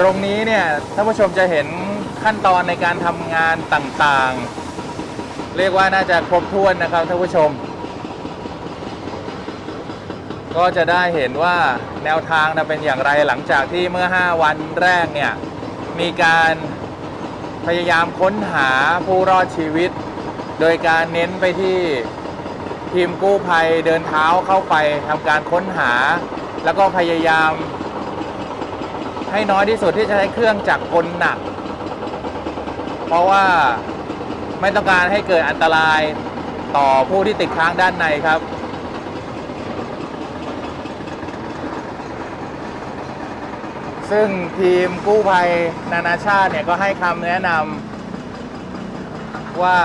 ตรงนี้เนี่ยท่านผู้ชมจะเห็นขั้นตอนในการทำงานต่างๆ เรียกว่าน่าจะครบถ้วนนะครับท่านผู้ชม ก็จะได้เห็นว่าแนวทางนะเป็นอย่างไรหลังจากที่เมื่อ 5 วันแรกเนี่ยมีการพยายามค้นหาผู้รอดชีวิต โดยการเน้นไปที่ทีมกู้ภัยเดินเท้าเข้าไปทำการค้นหา แล้วก็พยายาม ให้น้อยที่สุดที่จะใช้เครื่องจักรกลหนัก เพราะว่าไม่ต้องการให้เกิดอันตรายต่อผู้ที่ติดค้างด้านในครับ ซึ่งทีมกู้ภัยนานาชาติเนี่ยก็ให้คำแนะนำว่า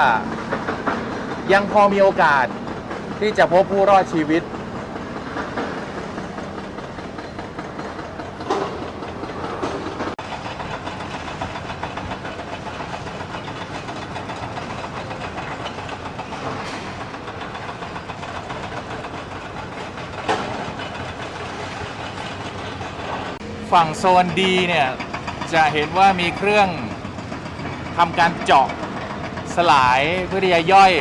ยังพอมีโอกาสที่จะพบผู้รอดชีวิต ฝั่งโซนดีเนี่ยจะเห็นว่ามีเครื่องทำการเจาะสลายเพื่อที่จะย่อย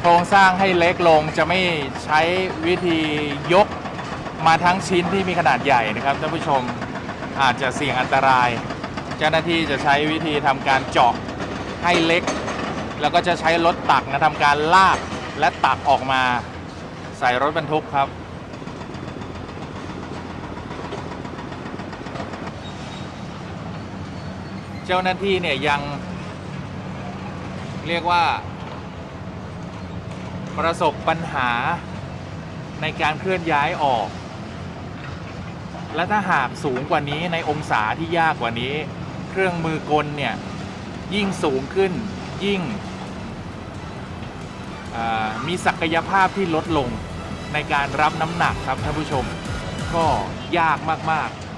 โครงสร้างให้เล็กลงจะไม่ใช้วิธียกมาทั้งชิ้นที่มีขนาดใหญ่นะครับท่านผู้ชมอาจจะเสี่ยงอันตราย เจ้าหน้าที่จะใช้วิธีทำการเจาะให้เล็ก แล้วก็จะใช้รถตักนะทำการลากและตักออกมาใส่รถบรรทุกครับ เจ้าหน้าที่เนี่ยยังเรียกว่า ประสบปัญหาในการเคลื่อนย้ายออก และถ้าหากสูงกว่านี้ในองศาที่ยากกว่านี้ เครื่องมือกลเนี่ยยิ่งสูงขึ้นยิ่งมีศักยภาพที่ลดลงในการรับน้ำหนักครับท่านผู้ชม ก็ยากมาก ๆ